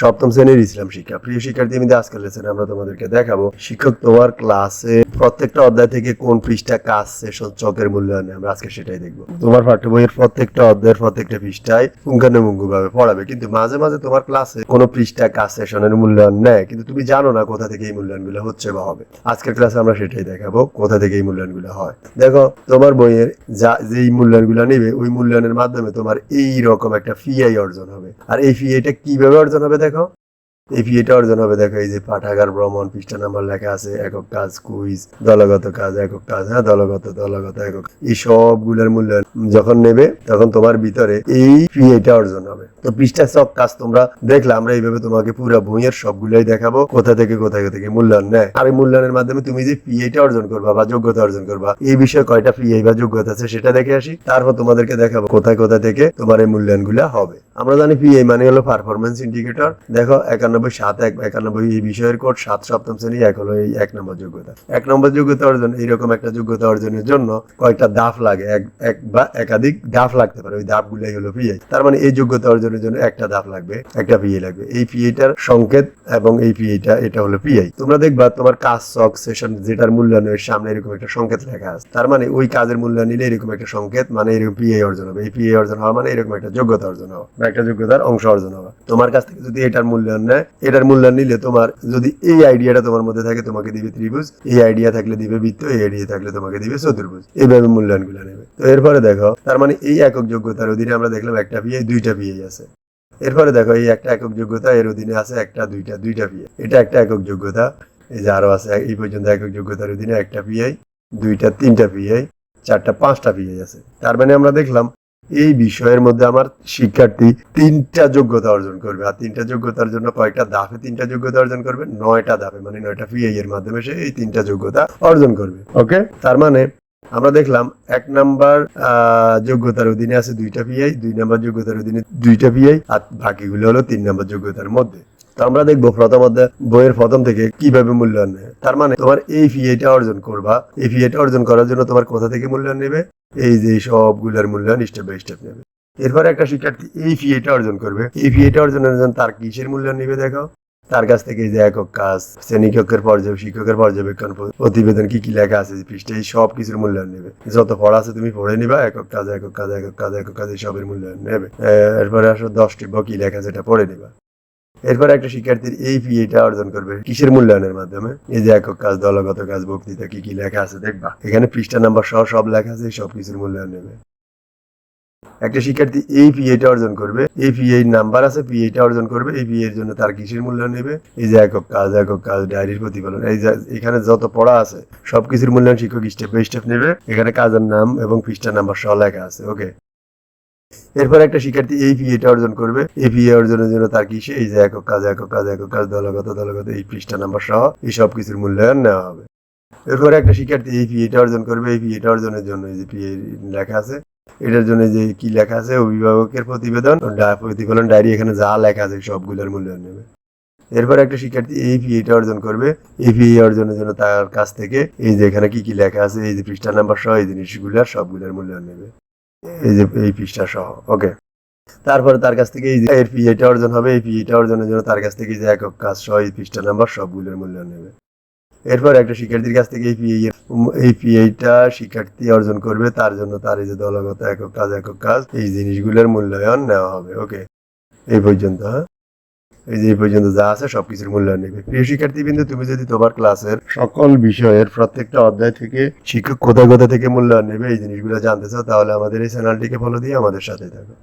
সপ্তম শ্রেণির ইসলাম শিক্ষা। প্রিয় শিক্ষার্থী আমি আজকের লেসনে আমরা তোমাদেরকে দেখাবো শিক্ষক তোমার ক্লাসে প্রত্যেকটা অধ্যায় থেকে কোন পৃষ্ঠা কাজ সেশন চকের মূল্যায়নে। আমরা আজকে সেটাই দেখব। তোমার পাঠ্য বইয়ের প্রত্যেকটা অধ্যায়ের প্রত্যেকটা পৃষ্ঠায় পুঙ্খানুপুঙ্খু ভাবে পড়াবে, কিন্তু মাঝে মাঝে তোমার ক্লাসে কোনো পৃষ্ঠা কাজ সেশনের মূল্যায়ন নেয়, কিন্তু তুমি জানো না কোথা থেকে এই মূল্যায়নগুলো হচ্ছে বা হবে। আজকের ক্লাসে আমরা সেটাই দেখাবো কোথা থেকে এই মূল্যায়নগুলো হয়। দেখো, তোমার বইয়ের যা, যেই মূল্যায়নগুলো নেবে, ওই মূল্যায়নের মাধ্যমে তোমার এই রকম একটা ফিআই অর্জন হবে। আর এই ফিআইটা কীভাবে অর্জন হবে দেখো এই ফিএটা অর্জন হবে, দেখো এই যে পাঠাগার ভ্রমণ, পৃষ্ঠা নাম্বার লেখা আছে, একক কাজ, কুইজ, দলগত কাজ, একক কাজ হ্যাঁ দলগত দলগত, একক। এই সবগুলোর মূল্যায়ন যখন নেবে, তখন তোমার ভিতরে এই ফিএটা অর্জন হবে। তো পৃষ্ঠা সব কাজ তোমরা দেখলে, আমরা এইভাবে তোমাকে পুরো বইয়ের সবগুলোই দেখাবো, কোথা থেকে কোথায় থেকে মূল্যায়ন নেয়। আর এই মূল্যায়নের মাধ্যমে তুমি যে পিএটা অর্জন করবা বা যোগ্যতা অর্জন করবা, এই বিষয়ে কয়টা পিএ বা যোগ্যতা আছে সেটা দেখে আসি। তারপর তোমাদেরকে দেখাবো কোথায় কোথায় থেকে তোমার এই মূল্যায়নগুলো হবে। আমরা জানি পিএ মানে হলো পারফরমেন্স ইন্ডিকেটর দেখো, একানব্বই সাত এক একানব্বই এই বিষয়ের কোড সাত সপ্তম শ্রেণি এক হলো এই এক নম্বর যোগ্যতা। এক নম্বর যোগ্যতা অর্জন, এইরকম একটা যোগ্যতা অর্জনের জন্য কয়েকটা দাফ লাগে। এক এক বা একাধিক দাফ লাগতে পারে। ওই দাফ গুলাই হলো পিএ তার মানে এই যোগ্যতা অর্জনের জন্য একটা দাফ লাগবে, একটা পিএ লাগবে। এই পিএটার সংকেত এবং এই পিএটা এটা হলো পিআই তোমরা দেখবা, তোমার কাজ সক সেশন যেটার মূল্যায়নের সামনে এরকম একটা সংকেত লেখা আছে। তার মানে ওই কাজের মূল্যায়ন নিলে এরকম একটা সংকেত মানে এরকম পিএ অর্জন হবে। এই পিএ অর্জন হওয়া মানে এরকম একটা যোগ্যতা অর্জন হওয়া। একটা যোগ্যতার অংশ অর্জন হওয়া তোমার কাছ থেকে যদি এটার মূল্যায়ন নেয়, এটার মূল্যায়ন নিলে তোমার যদি এই আইডিয়াটা তোমার মধ্যে থাকে, তোমাকে দিবে ত্রিভুজ। এই আইডিয়া থাকলে দিবে বৃত্ত, এই আইডিয়া থাকলে তোমাকে দিবে চতুর্ভুজ। এইভাবে মূল্যায়নগুলো নেবে। তো এরপরে দেখো, তার মানে এই একক যোগ্যতার অধীনে আমরা দেখলাম একটা পিএ দুইটা পিএ আছে। এরপরে দেখো, এই একটা একক যোগ্যতা এর অধীনে আছে একটা, দুইটা দুইটা পিএ এটা একটা একক যোগ্যতা। এই যে আরও আছে, এই পর্যন্ত একক যোগ্যতার অধীনে একটা পিআই দুইটা, তিনটা পিআই চারটা, পাঁচটা পিআই আছে। তার মানে আমরা দেখলাম এই বিষয়ের মধ্যে আমার শিক্ষার্থী তিনটা যোগ্যতা অর্জন করবে। আর তিনটা যোগ্যতার জন্য কয়েকটা ধাপে তিনটা যোগ্যতা অর্জন করবে, নয়টা ধাপে মানে নয়টা পিএ এর মাধ্যমে সে এই তিনটা যোগ্যতা অর্জন করবে। ওকে তার মানে আমরা দেখলাম এক নাম্বার যোগ্যতার অধীনে আছে দুইটা পিআই দুই নাম্বার যোগ্যতার অধীনে দুইটা পিআই আর বাকিগুলো হলো তিন নাম্বার যোগ্যতার মধ্যে। আমরা দেখব প্রথম বইয়ের প্রথম থেকে কীভাবে মূল্যায়ন নেবে তার মানে তোমার এই ফিএটা অর্জন করবা। এই ফিএটা অর্জন করার জন্য তোমার কোথা থেকে মূল্যায়ন নেবে? এই যে সবগুলোর মূল্যায়ন স্টেপ বাই স্টেপ নেবে। এরপরে একটা শিক্ষার্থী এই ফিএটা অর্জন করবে। এই ফিএটা অর্জনের জন্য তার কিসের মূল্যায়ন নেবে দেখো? তার কাছ থেকে যে একক কাজ শ্রেণীকক্ষের পর্যবেক্ষণ, শিক্ষকের পর্যবেক্ষণ, প্রতিবেদন কি কি লেখা আছে, পৃষ্ঠে সব কিছুর মূল্যায়ন নেবে। যত পড়া আছে তুমি পড়ে নিবা, একক কাজ একক কাজ একক কাজ একক কাজ সবের মূল্যায়ন নেবে। এরপরে আসো দশটি ব কি লেখা এটা পড়ে নিবা। এরপর একটা শিক্ষার্থীর এই পিএটা অর্জন করবে কিসের মূল্যায়নের মাধ্যমে? এই যে একক কাজ, দলগত কাজ, বক্তৃতা, কি কি লেখা আছে দেখবা। এখানে পৃষ্ঠা নাম্বার সহ সব লেখা আছে সব কিছুর মূল্যায়ন নেবে। একটা শিক্ষার্থী এই পিএটা অর্জন করবে, এই পিএ নাম্বার আছে পিএটা অর্জন করবে, এই পিএ এর জন্য তার কিসের মূল্যায়ন নেবে? এই যে একক কাজ একক কাজ, ডায়েরির প্রতিফলন, এই যে এখানে যত পড়া আছে সব কিছুর মূল্যায়ন শিক্ষক স্টেপ বাই স্টেপ নেবে। এখানে কাজের নাম এবং পৃষ্ঠা নাম্বার সহ লেখা আছে ওকে এরপর একটা শিক্ষার্থী এই পিএটা অর্জন করবে। এই পিএ অর্জনের জন্য তার কিসে এই যে একক কাজ একক কাজ একক কাজ, দলগত দলগত, এই পৃষ্ঠা নাম্বার সহ এই সব কিছুর মূল্যায়ন নেওয়া হবে। এরপরে একটা শিক্ষার্থী এই পিএটা অর্জন করবে। এই পিএটা অর্জনের জন্য এই যে পিএ লেখা আছে, এটার জন্য যে কি লেখা আছে, অভিভাবকের প্রতিবেদন প্রতিফলন ডায়েরি, এখানে যা লেখা আছে সবগুলোর মূল্যায়ন নেবে। এরপর একটা শিক্ষার্থী এই পিএটা অর্জন করবে। এই পিএ অর্জনের জন্য তার কাছ থেকে এই যে এখানে কি কি লেখা আছে, এই যে পৃষ্ঠা নাম্বার সহ এই জিনিসগুলোর সবগুলোর মূল্যায়ন নেবে। এই যে এই পিসটা সহ ওকে তারপরে তার কাছ থেকে এই যে এর পিএটা অর্জন হবে, এই পিএটা অর্জনের জন্য তার কাছ থেকে যে একক কাজ সহ এই পিসটা নাম্বার সবগুলোর মূল্য নেবে। এরপর একটা শিক্ষার্থীর কাছ থেকে এই পিএ এই পিএটা শিক্ষার্থী অর্জন করবে, তার জন্য তার এই যে দলগত একক কাজ একক কাজ, এই জিনিসগুলোর মূল্যায়ন নেওয়া হবে ওকে এই পর্যন্ত হ্যাঁ? এই যে পর্যন্ত যা আছে সবকিছুর মূল্যায়ন নেবে। প্রিয় শিক্ষার্থী বিন্দু তুমি যদি তোমার ক্লাসের সকল বিষয়ের প্রত্যেকটা অধ্যায় থেকে শিক্ষক কোথায় কোথা থেকে মূল্যায়ন নেবে এই জিনিসগুলো জানতে চাও, তাহলে আমাদের এই চ্যানেলটিকে ফলো দিয়ে আমাদের সাথে থাকো।